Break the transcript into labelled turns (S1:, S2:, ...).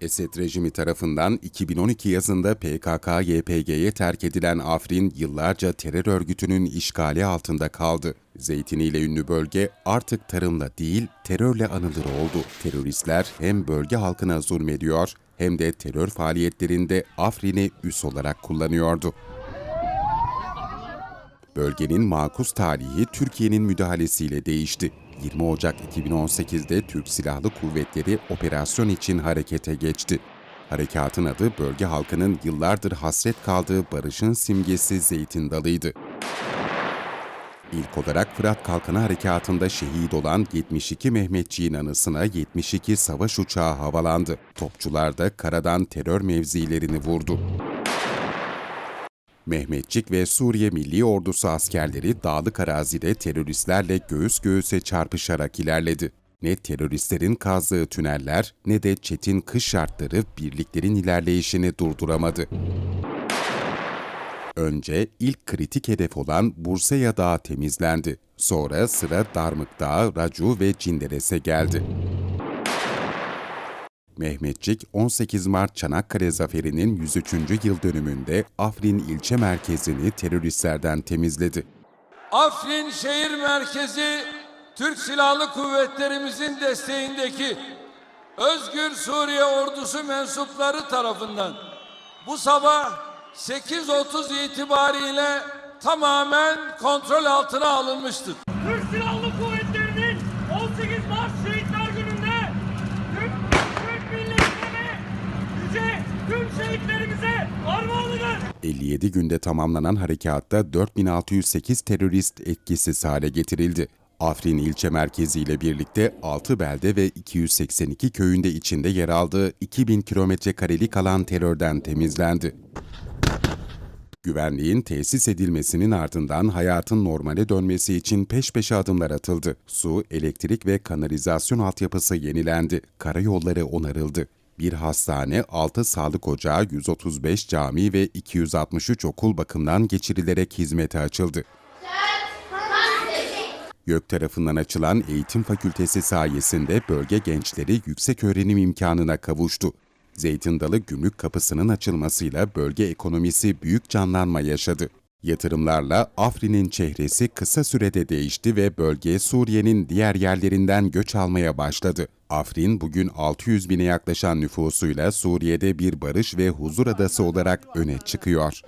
S1: Esed rejimi tarafından 2012 yazında PKK-YPG'ye terk edilen Afrin yıllarca terör örgütünün işgali altında kaldı. Zeytiniyle ünlü bölge artık tarımla değil terörle anılır oldu. Teröristler hem bölge halkına zulmediyor hem de terör faaliyetlerinde Afrin'i üs olarak kullanıyordu. Bölgenin makus tarihi Türkiye'nin müdahalesiyle değişti. 20 Ocak 2018'de Türk Silahlı Kuvvetleri operasyon için harekete geçti. Harekatın adı bölge halkının yıllardır hasret kaldığı barışın simgesi Zeytin Dalı'ydı. İlk olarak Fırat Kalkanı Harekatı'nda şehit olan 72 Mehmetçiğin anısına 72 savaş uçağı havalandı. Topçular da karadan terör mevzilerini vurdu. Mehmetçik ve Suriye Milli Ordusu askerleri dağlık arazide teröristlerle göğüs göğüse çarpışarak ilerledi. Ne teröristlerin kazdığı tüneller ne de çetin kış şartları birliklerin ilerleyişini durduramadı. Önce ilk kritik hedef olan Bursa'ya Dağı temizlendi. Sonra sıra Darmık Dağı, Racu ve Cinderes'e geldi. Mehmetçik 18 Mart Çanakkale Zaferi'nin 103. yıl dönümünde Afrin ilçe merkezini teröristlerden temizledi.
S2: Afrin şehir merkezi Türk Silahlı Kuvvetlerimizin desteğindeki Özgür Suriye Ordusu mensupları tarafından bu sabah 8.30 itibariyle tamamen kontrol altına alınmıştır.
S3: Türk Silahlı
S1: 57 günde tamamlanan harekatta 4608 terörist etkisiz hale getirildi. Afrin ilçe merkeziyle birlikte 6 belde ve 282 köyünde içinde yer aldığı 2000 kilometre karelik alan terörden temizlendi. Güvenliğin tesis edilmesinin ardından hayatın normale dönmesi için peş peşe adımlar atıldı. Su, elektrik ve kanalizasyon altyapısı yenilendi. Karayolları onarıldı. Bir hastane, 6 sağlık ocağı, 135 cami ve 263 okul bakımdan geçirilerek hizmete açıldı. YÖK tarafından açılan eğitim fakültesi sayesinde bölge gençleri yüksek öğrenim imkanına kavuştu. Zeytin Dalı gümrük kapısının açılmasıyla bölge ekonomisi büyük canlanma yaşadı. Yatırımlarla Afrin'in çehresi kısa sürede değişti ve bölge Suriye'nin diğer yerlerinden göç almaya başladı. Afrin bugün 600 bine yaklaşan nüfusuyla Suriye'de bir barış ve huzur adası olarak öne çıkıyor.